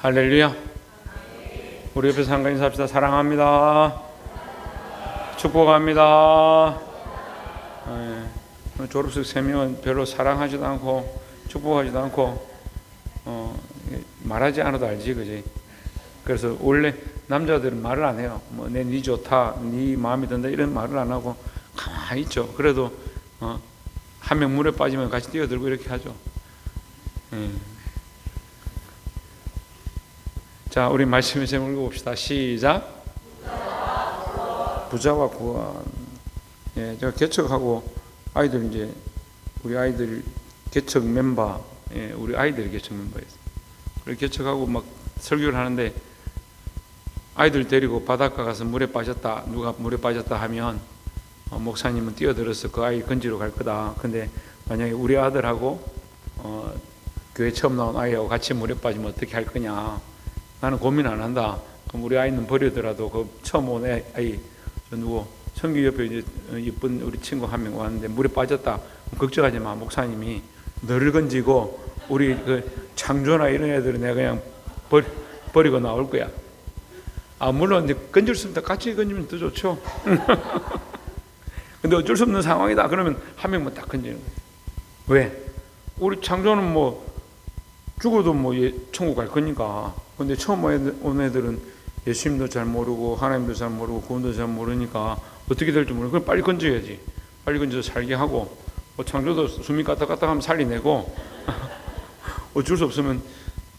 할렐루야. 우리 옆에 상가 인사합시다. 사랑합니다. 축복합니다. 예, 졸업식 세 명은 별로 사랑하지도 않고 축복하지도 않고 어, 말하지 않아도 알지, 그지? 그래서 원래 남자들은 말을 안 해요. 뭐내니 좋다, 니 마음에 든다 이런 말을 안 하고 가만히 있죠. 그래도 어, 한 명 물에 빠지면 같이 뛰어들고 이렇게 하죠. 예. 자, 우리 말씀을 좀 읽어봅시다. 시작. 부자와 구원. 예, 제가 개척하고 아이들 이제 우리 아이들 개척 멤버, 예, 우리 아이들 개척 멤버였어요. 그리고 개척하고 막 설교를 하는데 아이들 데리고 바닷가 가서 물에 빠졌다, 누가 물에 빠졌다 하면 어, 목사님은 뛰어들어서 그 아이 건지러 갈 거다. 근데 만약에 우리 아들하고 어, 교회 처음 나온 아이하고 같이 물에 빠지면 어떻게 할 거냐. 나는 고민 안 한다. 그럼 우리 아이는 버리더라도 그 처음 온 애- 아이 저 누구 성규 옆에 이제 이쁜 우리 친구 한 명 왔는데 물에 빠졌다. 걱정하지 마. 목사님이 너를 건지고 우리 그 창조나 이런 애들은 내가 그냥 버, 버리고 나올 거야. 아 물론 이제 건질 수 있다. 같이 건지면 더 좋죠. 근데 어쩔 수 없는 상황이다. 그러면 한 명만 딱 건지는 거예요. 왜? 우리 창조는 뭐 죽어도 뭐 예- 천국 갈 거니까. 근데 처음 온 애들- 온 애들은 예수님도 잘 모르고 하나님도 잘 모르고 구원도 잘 모르니까 어떻게 될지 모르고 그럼 빨리 건져야지. 빨리 건져서 살게 하고 뭐 창조도 숨이 까딱까딱하면 살리내고 어쩔 수 없으면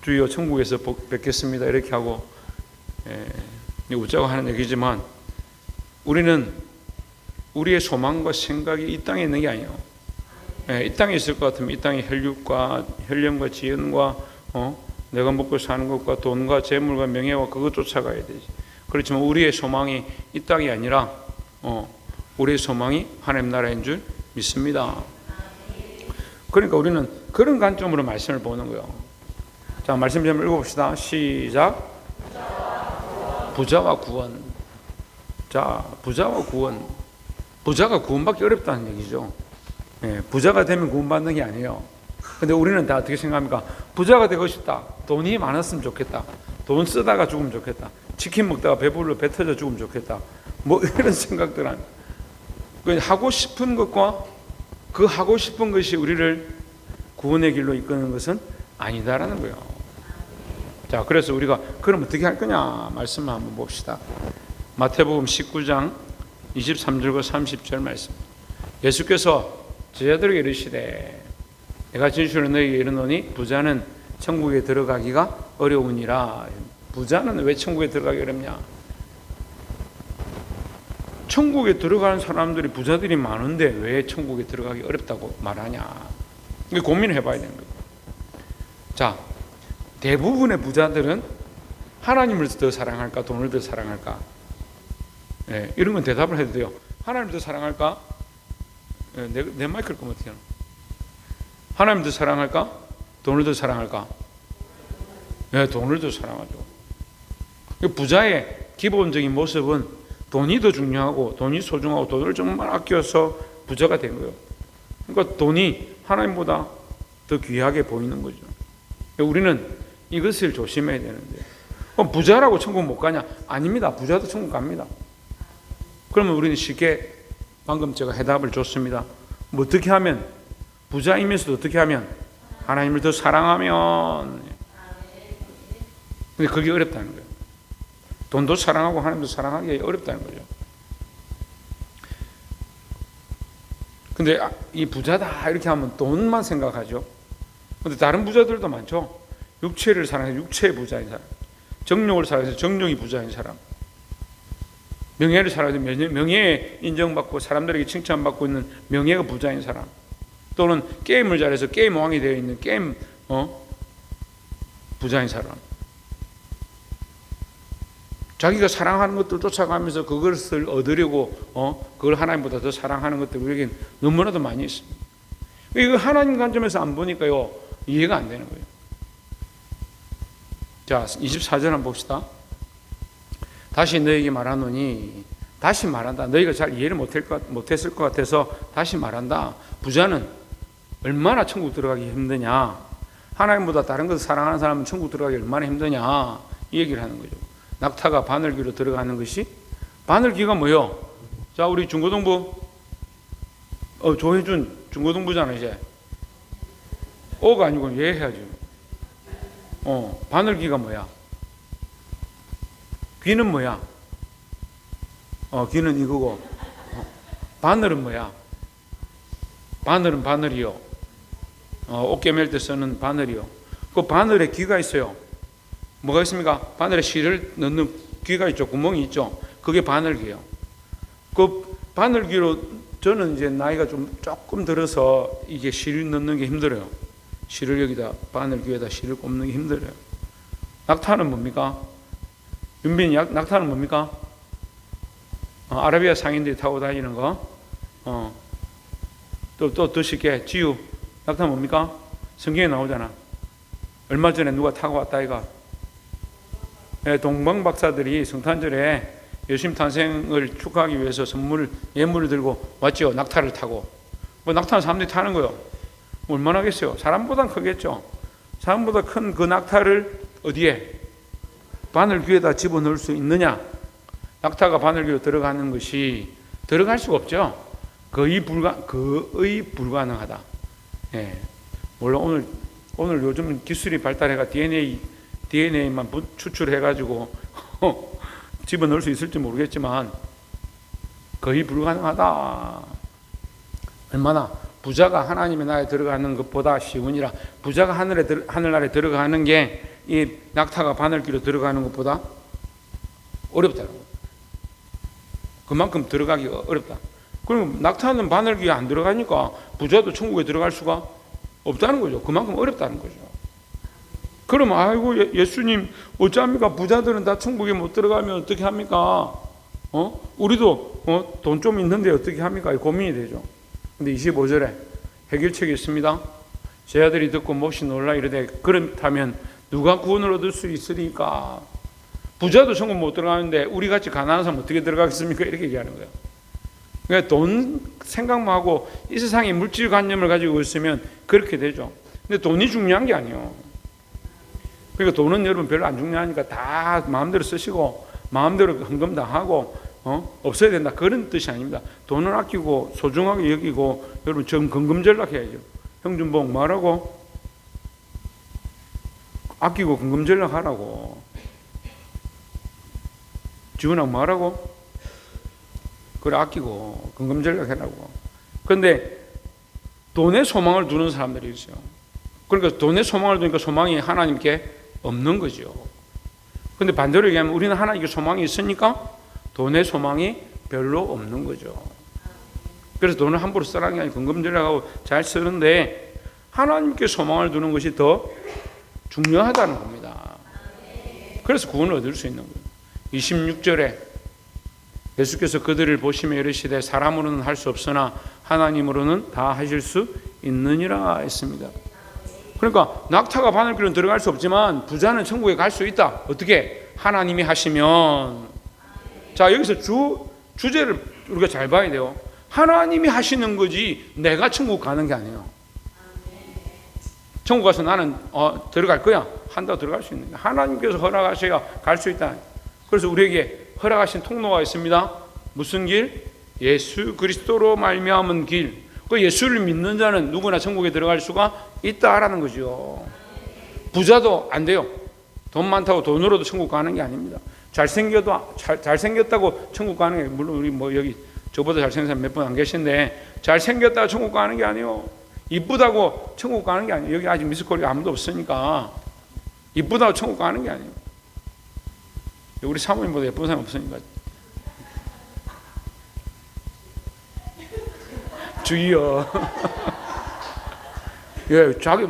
주여 천국에서 복- 뵙겠습니다 이렇게 하고 예, 웃자고 하는 얘기지만 우리는 우리의 소망과 생각이 이 땅에 있는 게 아니에요. 예, 이 땅에 있을 것 같으면 이 땅의 혈육과 혈령과 지연과 어? 내가 먹고 사는 것과 돈과 재물과 명예와 그것 쫓아가야 되지. 그렇지만 우리의 소망이 이 땅이 아니라 어, 우리의 소망이 하나님 나라인 줄 믿습니다. 그러니까 우리는 그런 관점으로 말씀을 보는 거예요. 자, 말씀 좀 읽어봅시다. 시작. 부자와 구원. 자, 부자와 구원. 부자가 구원받기 어렵다는 얘기죠. 예, 부자가 되면 구원받는 게 아니에요. 근데 우리는 다 어떻게 생각합니까? 부자가 되고 싶다. 돈이 많았으면 좋겠다. 돈 쓰다가 죽으면 좋겠다. 치킨 먹다가 배불러 배 터져 죽으면 좋겠다. 뭐 이런 생각들 안. 그 하고 싶은 것과 그 하고 싶은 것이 우리를 구원의 길로 이끄는 것은 아니다라는 거예요. 자, 그래서 우리가 그럼 어떻게 할 거냐 말씀을 한번 봅시다. 마태복음 19장 23절과 30절 말씀. 예수께서 제자들에게 이르시되 내가 진실로 너희에게 이르노니 부자는 천국에 들어가기가 어려우니라. 부자는 왜 천국에 들어가기 어렵냐? 천국에 들어가는 사람들이 부자들이 많은데 왜 천국에 들어가기 어렵다고 말하냐? 이게 고민을 해봐야 되는 거예요. 자, 대부분의 부자들은 하나님을 더 사랑할까, 돈을 더 사랑할까? 예, 이런 건 대답을 해도 돼요. 하나님을 더 사랑할까? 예, 내, 내 마이크를 끄면 어떻게 하나? 하나님 더 사랑할까? 돈을 더 사랑할까? 네, 돈을 더 사랑하죠. 그 부자의 기본적인 모습은 돈이 더 중요하고 돈이 소중하고 돈을 정말 아껴서 부자가 된 거예요. 그러니까 돈이 하나님보다 더 귀하게 보이는 거죠. 우리는 이것을 조심해야 되는데 그럼 부자라고 천국 못 가냐? 아닙니다. 부자도 천국 갑니다. 그러면 우리는 쉽게 방금 제가 해답을 줬습니다. 뭐 어떻게 하면 부자이면서도 어떻게 하면 하나님을 더 사랑하면 근데 그게 어렵다는 거예요. 돈도 사랑하고 하나님도 사랑하기 어렵다는 거죠. 근데 아, 이 부자다 이렇게 하면 돈만 생각하죠. 근데 다른 부자들도 많죠. 육체를 사랑해서 육체의 부자인 사람, 정욕을 사랑해서 정욕이 부자인 사람, 명예를 사랑해서 명예- 인정받고 사람들에게 칭찬받고 있는 명예가 부자인 사람, 또는 게임을 잘해서 게임 왕이 되어 있는 게임 어 부자인 사람. 자기가 사랑하는 것들 쫓아가면서 그것을 얻으려고 어 그걸 하나님보다 더 사랑하는 것들 우리에게 너무나도 많이 있습니다. 이거 하나님 관점에서 안 보니까요 이해가 안 되는 거예요. 자 24절 한번 봅시다. 다시 너에게 말하노니 다시 말한다. 너희가 잘 이해를 못했을 것 같아서 다시 말한다. 부자는 얼마나 천국 들어가기 힘드냐. 하나님보다 다른 것을 사랑하는 사람은 천국 들어가기 얼마나 힘드냐 이 얘기를 하는 거죠. 낙타가 바늘귀로 들어가는 것이 바늘귀가 뭐요? 자 우리 중고등부 어 조혜준 중고등부잖아 이제 오가 아니고 얘 해야지. 어 바늘귀가 뭐야? 귀는 뭐야? 어 귀는 이거고 어, 바늘은 뭐야? 바늘은 바늘이요. 어, 옷게 맬때 쓰는 바늘이요. 그 바늘에 귀가 있어요. 뭐가 있습니까? 바늘에 실을 넣는 귀가 있죠. 구멍이 있죠. 그게 바늘귀예요. 그 바늘귀로 저는 이제 나이가 좀 조금 들어서 이게 실 넣는 게 힘들어요. 실을 여기다 바늘귀에다 실을 꼽는 게 힘들어요. 낙타는 뭡니까? 윤빈이 약- 낙타는 뭡니까? 어, 아라비아 상인들이 타고 다니는 거. 어. 또 또 더 쉽게 지우 낙타 뭡니까? 성경에 나오잖아. 얼마 전에 누가 타고 왔다 이가. 예, 동방 박사들이 성탄절에 예수님 탄생을 축하하기 위해서 선물 예물을 들고 왔죠. 낙타를 타고. 뭐 낙타는 사람들이 타는 거요. 뭐 얼마나 겠어요? 사람보다 크겠죠. 사람보다 큰 그 낙타를 어디에 바늘 귀에다 집어넣을 수 있느냐? 낙타가 바늘 귀로 들어가는 것이 들어갈 수가 없죠. 거의 불가 거의 불가능하다. 예. 물론 오늘 오늘 요즘 기술이 발달해가 DNA DNA만 추출해 가지고 집어 넣을 수 있을지 모르겠지만 거의 불가능하다. 얼마나 부자가 하나님의 나라에 들어가는 것보다 쉬우니라. 부자가 하늘에 들- 하늘나라에 들어가는 게 이 낙타가 바늘귀로 들어가는 것보다 어렵다는 거. 그만큼 들어가기가 어렵다. 그럼 낙타는 바늘귀에 안 들어가니까 부자도 천국에 들어갈 수가 없다는 거죠. 그만큼 어렵다는 거죠. 그럼 아이고 예- 예수님 어찌합니까? 부자들은 다 천국에 못 들어가면 어떻게 합니까? 어? 우리도 어? 돈 좀 있는데 어떻게 합니까? 고민이 되죠. 근데 25절에 해결책이 있습니다. 제 아들이 듣고 몹시 놀라 이르되 그렇다면 누가 구원을 얻을 수 있으리까? 부자도 천국 못 들어가는데 우리 같이 가난한 사람 어떻게 들어가겠습니까? 이렇게 얘기하는 거예요. 그러니까 돈 생각만 하고 이 세상의 물질 관념을 가지고 있으면 그렇게 되죠. 근데 돈이 중요한 게 아니에요. 그러니까 돈은 여러분 별로 안 중요하니까 다 마음대로 쓰시고 마음대로 헌금 다 하고 어? 없어야 된다 그런 뜻이 아닙니다. 돈을 아끼고 소중하게 여기고 여러분 좀 근금전락해야죠. 형준봉 말하고 아끼고 근금전락하라고 지훈아 말하고 그래 아끼고 근금전락해라고. 그런데 돈에 소망을 두는 사람들이 있어요. 그러니까 돈에 소망을 두니까 소망이 하나님께 없는 거죠. 근데 반대로 얘기하면 우리는 하나님께 소망이 있으니까 돈의 소망이 별로 없는 거죠. 그래서 돈을 함부로 쓰라는 게 아니고 근검절약하고 잘 쓰는데 하나님께 소망을 두는 것이 더 중요하다는 겁니다. 그래서 구원을 얻을 수 있는 거예요. 26절에 예수께서 그들을 보시며 이르시되 사람으로는 할 수 없으나 하나님으로는 다 하실 수 있느니라 했습니다. 그러니까 낙타가 바늘길은 들어갈 수 없지만 부자는 천국에 갈 수 있다. 어떻게? 하나님이 하시면. 자, 여기서 주, 주제를 우리가 잘 봐야 돼요. 하나님이 하시는 거지 내가 천국 가는 게 아니에요. 천국 가서 나는 어, 들어갈 거야. 한다고 들어갈 수 있는. 하나님께서 허락하셔야 갈 수 있다. 그래서 우리에게 허락하신 통로가 있습니다. 무슨 길? 예수 그리스도로 말미암은 길. 그 예수를 믿는 자는 누구나 천국에 들어갈 수가 있다라는 거죠. 부자도 안 돼요. 돈 많다고 돈으로도 천국 가는 게 아닙니다. 잘생겨도 잘, 잘생겼다고 천국 가는 게 물론 우리 뭐 여기 저보다 잘생긴 사람 몇 분 안 계신데 잘생겼다고 천국 가는 게 아니에요. 이쁘다고 천국 가는 게 아니에요. 여기 아직 미스코리가 아무도 없으니까 이쁘다고 천국 가는 게 아니에요. 우리 사모님보다 예쁜 사람 없으니까 주의요. 예, 자기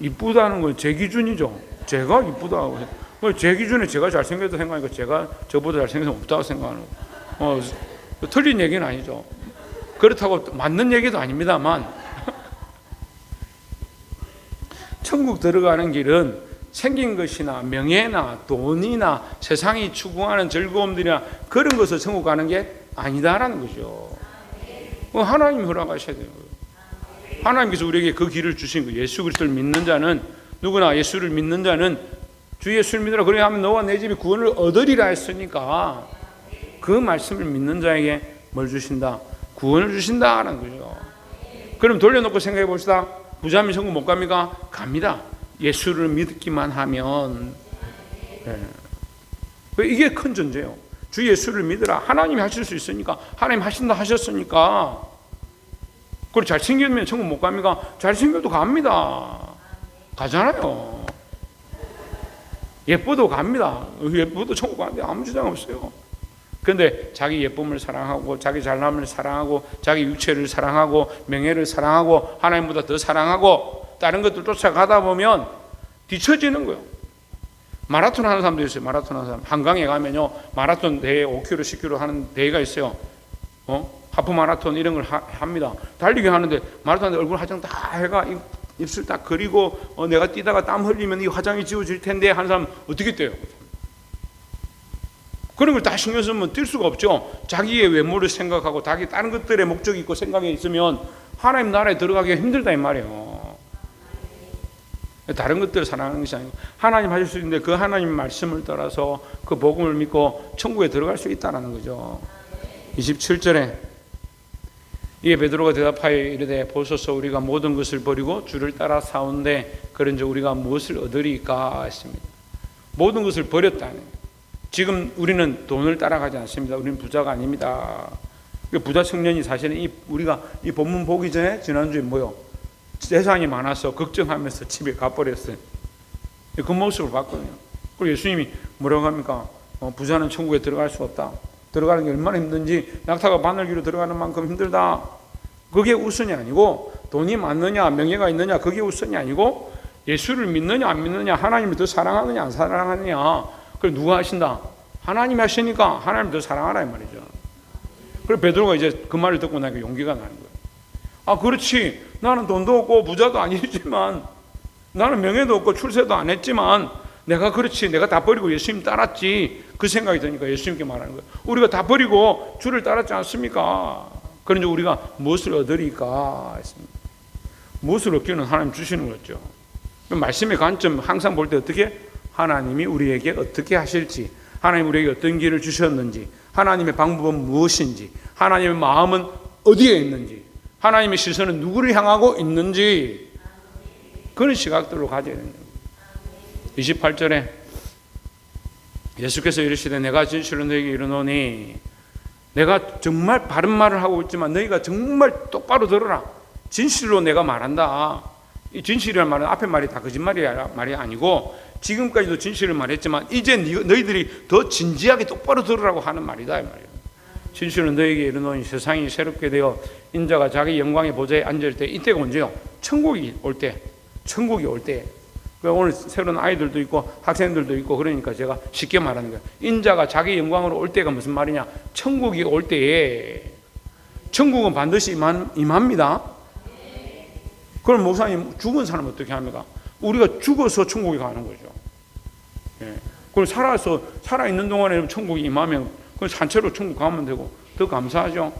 이쁘다는 건 제 기준이죠. 제가 이쁘다고 해. 뭐제 기준에 제가 잘생겼다 생각하니까 제가 저보다 잘생긴 사람 없다고 생각하는 거. 어, 틀린 얘기는 아니죠. 그렇다고 맞는 얘기도 아닙니다만 천국 들어가는 길은 생긴 것이나 명예나 돈이나 세상이 추구하는 즐거움들이나 그런 것을 천국 가는 게 아니다라는 거죠. 뭐 하나님 허락하셔야 돼요. 하나님께서 우리에게 그 길을 주신 거 예수 그리스도를 믿는 자는 누구나 예수를 믿는 자는 주 예수를 믿으라 그래야 하면 너와 내 집이 구원을 얻으리라 했으니까 그 말씀을 믿는 자에게 뭘 주신다? 구원을 주신다라는 거죠. 그럼 돌려놓고 생각해 봅시다. 부자면 천국 못 갑니까? 갑니다. 예수를 믿기만 하면 네. 이게 큰 존재예요. 주 예수를 믿으라. 하나님이 하실 수 있으니까 하나님 하신다 하셨으니까 그리고 잘생기면 천국 못 갑니까? 잘생겨도 갑니다. 가잖아요. 예뻐도 갑니다. 예뻐도 천국 가는데 아무 지장 없어요. 근데 자기 예쁨을 사랑하고 자기 잘남을 사랑하고 자기 육체를 사랑하고 명예를 사랑하고 하나님보다 더 사랑하고 다른 것들 쫓아가다 보면 뒤처지는 거예요. 마라톤 하는 사람도 있어요. 마라톤 하는 사람. 한강에 가면요. 마라톤 대회 5km, 10km 하는 대회가 있어요. 어? 하프 마라톤 이런 걸 하, 합니다. 달리기 하는데 마라톤 하는데 얼굴 화장 다 해가 입술 딱 그리고 어, 내가 뛰다가 땀 흘리면 이 화장이 지워질 텐데 하는 사람 어떻게 뛰어요? 그런 걸 다 신경 쓰면 뛸 수가 없죠. 자기의 외모를 생각하고 자기 다른 것들의 목적이 있고 생각이 있으면 하나님 나라에 들어가기가 힘들다 이 말이에요. 다른 것들을 사랑하는 것이 아니고 하나님 하실 수 있는데 그 하나님 말씀을 따라서 그 복음을 믿고 천국에 들어갈 수 있다라는 거죠. 27절에 이에 베드로가 대답하여 이르되 보소서 우리가 모든 것을 버리고 주를 따라 사온데 그런즉 우리가 무엇을 얻으리까 했습니다. 모든 것을 버렸다는. 지금 우리는 돈을 따라가지 않습니다. 우리는 부자가 아닙니다. 부자 청년이 사실은 이 우리가 이 본문 보기 전에 지난주에 뭐요? 재산이 많아서 걱정하면서 집에 가버렸어요. 그 모습을 봤거든요. 그리고 예수님이 뭐라고 합니까? 어, 부자는 천국에 들어갈 수 없다. 들어가는 게 얼마나 힘든지 낙타가 바늘기로 들어가는 만큼 힘들다. 그게 우선이 아니고 돈이 많느냐 명예가 있느냐 그게 우선이 아니고 예수를 믿느냐 안 믿느냐 하나님을 더 사랑하느냐 안 사랑하느냐 그걸 누가 하신다? 하나님이 하시니까 하나님 더 사랑하라 이 말이죠. 그래 베드로가 이제 그 말을 듣고 나니까 용기가 나는 거예요. 아 그렇지 나는 돈도 없고 부자도 아니지만 나는 명예도 없고 출세도 안 했지만 내가 그렇지 내가 다 버리고 예수님 따랐지 그 생각이 드니까 예수님께 말하는 거예요. 우리가 다 버리고 주를 따랐지 않습니까? 그런데 우리가 무엇을 얻으리까 했습니다. 무엇을 얻기는 하나님 주시는 거죠. 말씀의 관점 항상 볼 때 어떻게 하나님이 우리에게 어떻게 하실지, 하나님 우리에게 어떤 길을 주셨는지, 하나님의 방법은 무엇인지, 하나님의 마음은 어디에 있는지, 하나님의 시선은 누구를 향하고 있는지, 그런 시각들로 가져야 됩니다. 28절에 예수께서 이르시되 내가 진실로 너에게 이르노니 내가 정말 바른 말을 하고 있지만 너희가 정말 똑바로 들어라. 진실로 내가 말한다. 이 진실이라는 말은 앞에 말이 다 거짓말이 말이 아니고 지금까지도 진실을 말했지만 이제 너희들이 더 진지하게 똑바로 들으라고 하는 말이다 이 말이에요. 진실은 너에게 이르노니 세상이 새롭게 되어 인자가 자기 영광의 보좌에 앉을 때 이때가 언제요? 천국이 올 때. 천국이 올 때. 그러니까 오늘 새로운 아이들도 있고 학생들도 있고 그러니까 제가 쉽게 말하는 거예요. 인자가 자기 영광으로 올 때가 무슨 말이냐? 천국이 올 때에 천국은 반드시 임한, 임합니다. 그럼 목사님 죽은 사람 어떻게 합니까? 우리가 죽어서 천국에 가는 거죠. 예. 그럼 살아서 살아 있는 동안에 천국이 임하면 그 산채로 천국 가면 되고 더 감사하죠.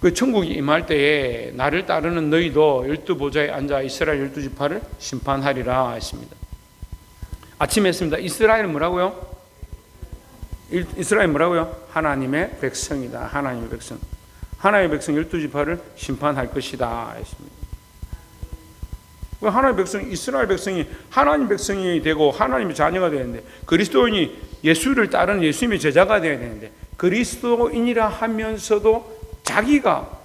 그 천국이 임할 때에 나를 따르는 너희도 열두 보좌에 앉아 이스라엘 열두 지파를 심판하리라 했습니다. 아침에 했습니다. 이스라엘은 뭐라고요? 이스라엘 뭐라고요? 하나님의 백성이다. 하나님의 백성. 하나님의 백성 열두 지파를 심판할 것이다 했습니다. 그 하나님의 백성, 이스라엘 백성이 하나님 백성이 되고 하나님의 자녀가 되는데 그리스도인이 예수를 따르는 예수님의 제자가 되어야 되는데 그리스도인이라 하면서도 자기가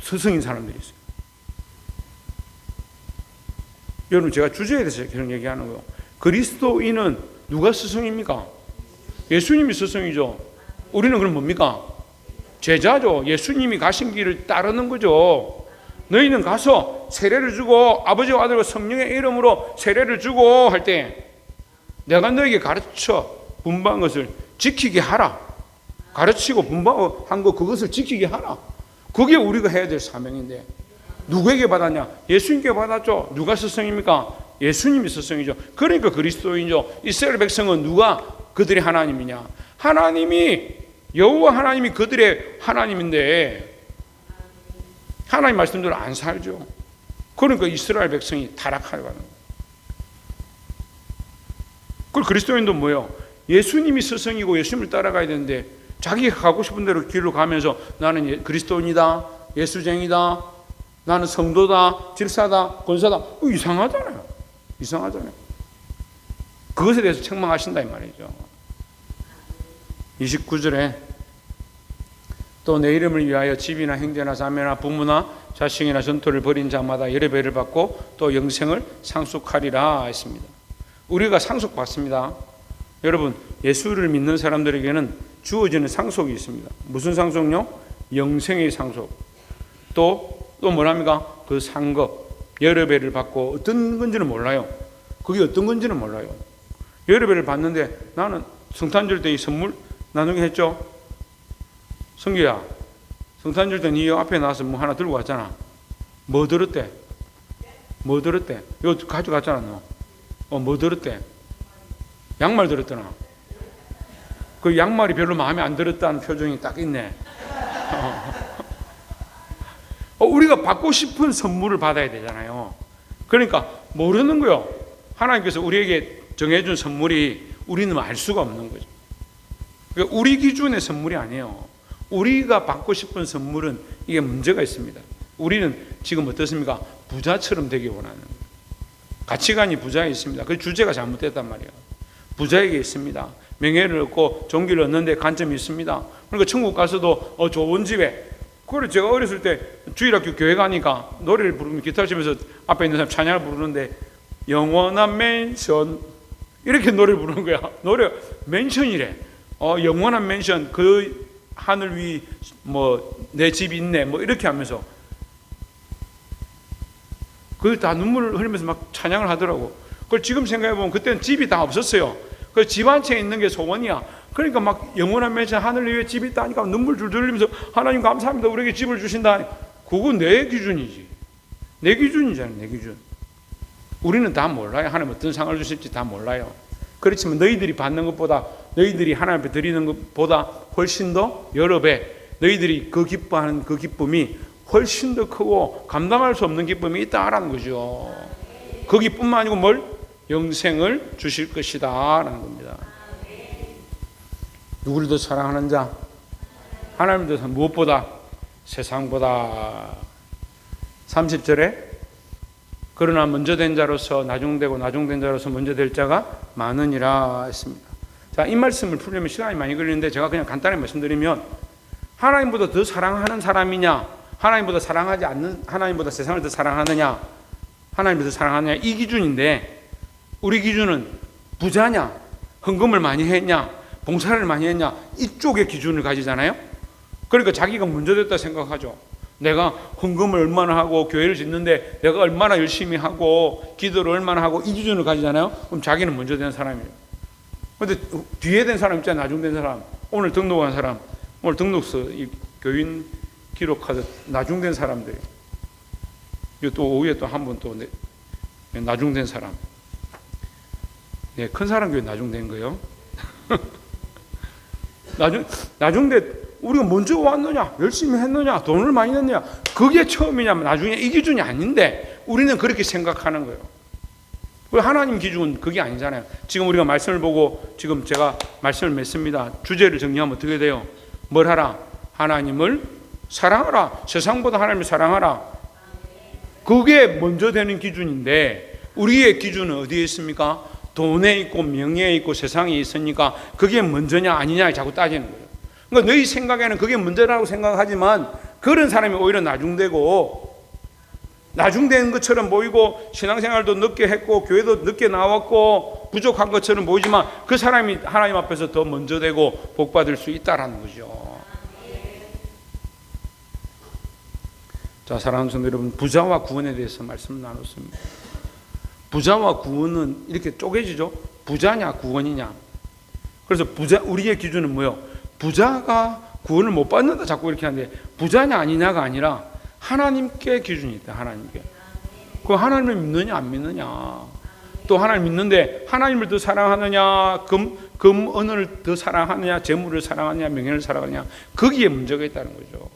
스승인 사람들이 있어요. 여러분 제가 주제에 대해서 그런 얘기하는 거예요. 그리스도인은 누가 스승입니까? 예수님이 스승이죠. 우리는 그럼 뭡니까? 제자죠. 예수님이 가신 길을 따르는 거죠. 너희는 가서 세례를 주고 아버지와 아들과 성령의 이름으로 세례를 주고 할 때 내가 너에게 가르쳐 분부한 것을 지키게 하라. 가르치고 분부한 거 그것을 지키게 하라. 그게 우리가 해야 될 사명인데 누구에게 받았냐? 예수님께 받았죠. 누가 스승입니까? 예수님이 스승이죠. 그러니까 그리스도인이죠. 이스라엘 백성은 누가 그들의 하나님이냐? 하나님이 여호와 하나님이 그들의 하나님인데 하나님 말씀대로 안 살죠. 그러니까 이스라엘 백성이 타락하게 가는 거예요. 그 그리스도인도 뭐예요? 예수님이 스승이고 예수님을 따라가야 되는데 자기가 가고 싶은 대로 길로 가면서 나는 예- 그리스도인이다, 예수쟁이다, 나는 성도다, 질사다, 권사다. 어, 이상하잖아요. 이상하잖아요. 그것에 대해서 책망하신다 이 말이죠. 29절에 또 내 이름을 위하여 집이나 형제나 자매나 부모나 자식이나 전토를 벌인 자마다 여러 배를 받고 또 영생을 상속하리라 했습니다. 우리가 상속받습니다. 여러분 예수를 믿는 사람들에게는 주어지는 상속이 있습니다. 무슨 상속요? 영생의 상속. 또 또 뭐랍니까? 그 상급 여러 배를 받고 어떤 건지는 몰라요. 그게 어떤 건지는 몰라요. 여러 배를 받는데 나는 성탄절 때 이 선물 나누게 했죠. 성규야, 성탄절 때네 앞에 나와서 뭐 하나 들고 왔잖아. 뭐 들었대? 뭐 들었대? 이거 가져갔잖아 너. 어, 뭐 들었대? 양말 들었더나. 그 양말이 별로 마음에 안 들었다는 표정이 딱 있네. 어, 우리가 받고 싶은 선물을 받아야 되잖아요. 그러니까 모르는 거요. 하나님께서 우리에게 정해준 선물이 우리는 알 수가 없는 거죠. 그러니까 우리 기준의 선물이 아니에요. 우리가 받고 싶은 선물은 이게 문제가 있습니다. 우리는 지금 어떻습니까? 부자처럼 되기 원하는. 가치관이 부자에 있습니다. 그 주제가 잘못됐단 말이에요. 부자에게 있습니다. 명예를 얻고 종기를 얻는데 관점이 있습니다. 그러니까 천국 가서도 어, 좋은 집에 그래 제가 어렸을 때 주일학교 교회 가니까 노래를 부르면 기타 치면서 앞에 있는 사람 찬양을 부르는데 영원한 맨션 이렇게 노래 부르는 거야. 노래 맨션이래. 어 영원한 맨션 그 하늘 위 뭐 내 집 있네 뭐 이렇게 하면서 그다 눈물을 흘리면서 막 찬양을 하더라고. 그걸 지금 생각해 보면 그때는 집이 다 없었어요. 그 집 한 채 있는 게 소원이야. 그러니까 막 영원한 맨션 하늘 위에 집이 있다니까 눈물 줄줄 흘리면서 하나님 감사합니다. 우리에게 집을 주신다. 그건 내 기준이지. 내 기준이잖아, 내 기준. 우리는 다 몰라요. 하나님 어떤 상을 주실지 다 몰라요. 그렇지만 너희들이 받는 것보다 너희들이 하나님 앞에 드리는 것보다 훨씬 더 여러 배 너희들이 그 기뻐하는 그 기쁨이 훨씬 더 크고 감당할 수 없는 기쁨이 있다라는 거죠. 그 기쁨만 아니고 뭘 영생을 주실 것이다라는 겁니다. 누구를 더 사랑하는 자? 하나님을 더 무엇보다 세상보다 30절에 그러나 먼저 된 자로서 나중되고 나중된 자로서 먼저 될 자가 많으니라 했습니다. 자, 이 말씀을 풀려면 시간이 많이 걸리는데 제가 그냥 간단히 말씀드리면 하나님보다 더 사랑하는 사람이냐, 하나님보다 사랑하지 않는 하나님보다 세상을 더 사랑하느냐, 하나님보다 사랑하느냐 이 기준인데 우리 기준은 부자냐, 헌금을 많이 했냐, 봉사를 많이 했냐 이쪽의 기준을 가지잖아요. 그러니까 자기가 먼저 됐다 생각하죠. 내가 헌금을 얼마나 하고 교회를 짓는데 내가 얼마나 열심히 하고 기도를 얼마나 하고 이 기준을 가지잖아요. 그럼 자기는 먼저 된 사람이에요. 근데 뒤에 된 사람 있잖아요. 나중 된 사람. 오늘 등록한 사람. 오늘 등록서 이 교인 기록하듯 나중 된 사람들. 또 오후에 또한분또 나중 된 사람. 네, 큰 사람 교회 나중 된 거요. 나중 나중대 우리가 먼저 왔느냐, 열심히 했느냐, 돈을 많이 냈느냐, 그게 처음이냐면 나중에 이 기준이 아닌데 우리는 그렇게 생각하는 거예요. 하나님 기준은 그게 아니잖아요. 지금 우리가 말씀을 보고 지금 제가 말씀을 맺습니다. 주제를 정리하면 어떻게 돼요? 뭘 하라? 하나님을 사랑하라. 세상보다 하나님을 사랑하라. 그게 먼저 되는 기준인데 우리의 기준은 어디에 있습니까? 돈에 있고 명예에 있고 세상에 있으니까 그게 먼저냐 아니냐 자꾸 따지는 거예요. 그러니까 너희 생각에는 그게 문제라고 생각하지만 그런 사람이 오히려 나중되고 나중된 것처럼 보이고 신앙생활도 늦게 했고 교회도 늦게 나왔고 부족한 것처럼 보이지만 그 사람이 하나님 앞에서 더 먼저 되고 복 받을 수 있다라는 거죠. 자, 사랑하는 성도 여러분, 부자와 구원에 대해서 말씀 나눴습니다. 부자와 구원은 이렇게 쪼개지죠. 부자냐 구원이냐. 그래서 부자 우리의 기준은 뭐요? 부자가 구원을 못 받는다 자꾸 이렇게 하는데 부자냐 아니냐가 아니라 하나님께 기준이 있다. 하나님께. 그 하나님을 믿느냐 안 믿느냐. 또 하나님 믿는데 하나님을 더 사랑하느냐, 금, 금 은을 더 사랑하느냐, 재물을 사랑하느냐, 명예를 사랑하느냐. 거기에 문제가 있다는 거죠.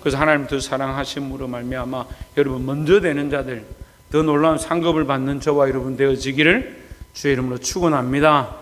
그래서 하나님 더 사랑하심으로 말미암아 여러분 먼저 되는 자들 더 놀라운 상급을 받는 저와 여러분 되어지기를 주의 이름으로 축원합니다.